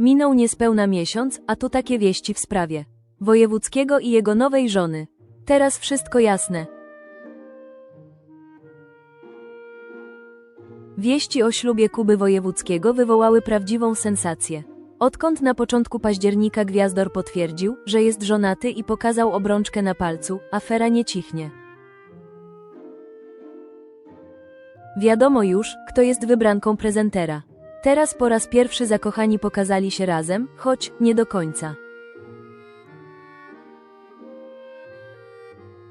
Minął niespełna miesiąc, a tu takie wieści w sprawie Wojewódzkiego i jego nowej żony. Teraz wszystko jasne. Wieści o ślubie Kuby Wojewódzkiego wywołały prawdziwą sensację. Odkąd na początku października Gwiazdor potwierdził, że jest żonaty i pokazał obrączkę na palcu, afera nie cichnie. Wiadomo już, kto jest wybranką prezentera. Teraz po raz pierwszy zakochani pokazali się razem, choć nie do końca.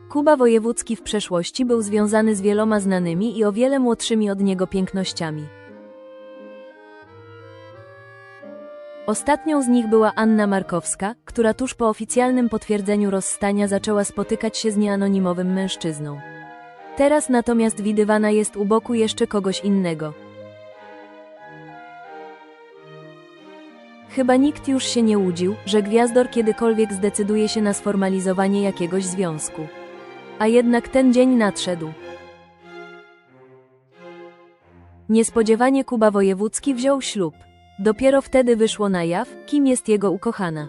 Kuba Wojewódzki w przeszłości był związany z wieloma znanymi i o wiele młodszymi od niego pięknościami. Ostatnią z nich była Anna Markowska, która tuż po oficjalnym potwierdzeniu rozstania zaczęła spotykać się z nieanonimowym mężczyzną. Teraz natomiast widywana jest u boku jeszcze kogoś innego. Chyba nikt już się nie łudził, że Gwiazdor kiedykolwiek zdecyduje się na sformalizowanie jakiegoś związku. A jednak ten dzień nadszedł. Niespodziewanie Kuba Wojewódzki wziął ślub. Dopiero wtedy wyszło na jaw, kim jest jego ukochana.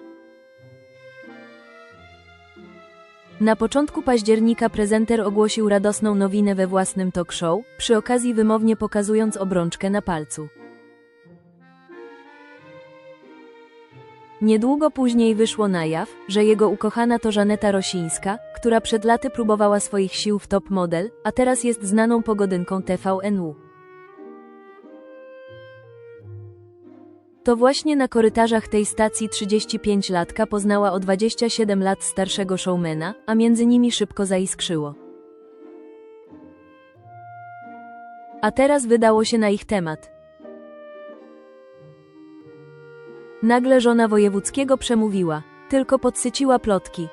Na początku października prezenter ogłosił radosną nowinę we własnym talk show, przy okazji wymownie pokazując obrączkę na palcu. Niedługo później wyszło na jaw, że jego ukochana to Żaneta Rosińska, która przed laty próbowała swoich sił w top model, a teraz jest znaną pogodynką TVNU. To właśnie na korytarzach tej stacji 35-latka poznała o 27 lat starszego showmana, a między nimi szybko zaiskrzyło. A teraz wydało się na ich temat. Nagle żona wojewódzkiego przemówiła, tylko podsyciła plotki.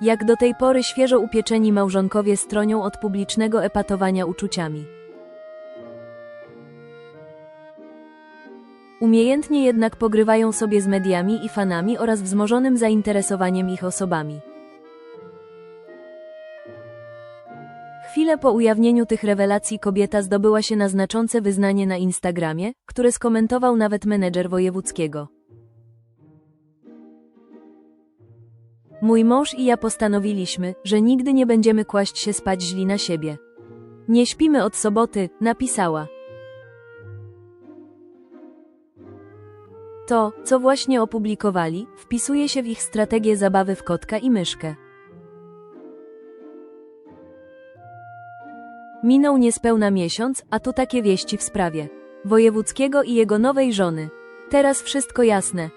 Jak do tej pory świeżo upieczeni małżonkowie stronią od publicznego epatowania uczuciami. Umiejętnie jednak pogrywają sobie z mediami i fanami oraz wzmożonym zainteresowaniem ich osobami. Chwilę po ujawnieniu tych rewelacji kobieta zdobyła się na znaczące wyznanie na Instagramie, które skomentował nawet menedżer wojewódzkiego. Mój mąż i ja postanowiliśmy, że nigdy nie będziemy kłaść się spać źli na siebie. Nie śpimy od soboty, napisała. To, co właśnie opublikowali, wpisuje się w ich strategię zabawy w kotka i myszkę. Minął niespełna miesiąc, a tu takie wieści w sprawie Wojewódzkiego i jego nowej żony. Teraz wszystko jasne.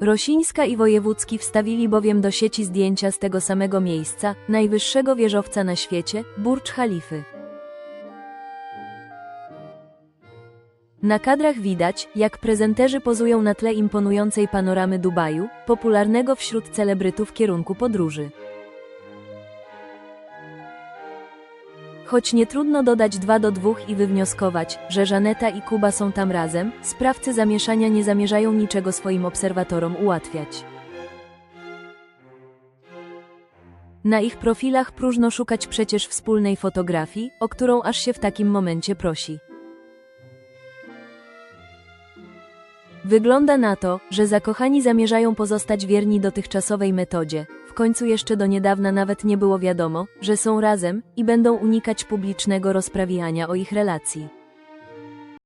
Rosińska i Wojewódzki wstawili bowiem do sieci zdjęcia z tego samego miejsca, najwyższego wieżowca na świecie, Burcz Halify. Na kadrach widać, jak prezenterzy pozują na tle imponującej panoramy Dubaju, popularnego wśród celebrytów kierunku podróży. Choć nie trudno dodać dwa do dwóch i wywnioskować, że Żaneta i Kuba są tam razem, sprawcy zamieszania nie zamierzają niczego swoim obserwatorom ułatwiać. Na ich profilach próżno szukać przecież wspólnej fotografii, o którą aż się w takim momencie prosi. Wygląda na to, że zakochani zamierzają pozostać wierni dotychczasowej metodzie. W końcu jeszcze do niedawna nawet nie było wiadomo, że są razem i będą unikać publicznego rozprawiania o ich relacji.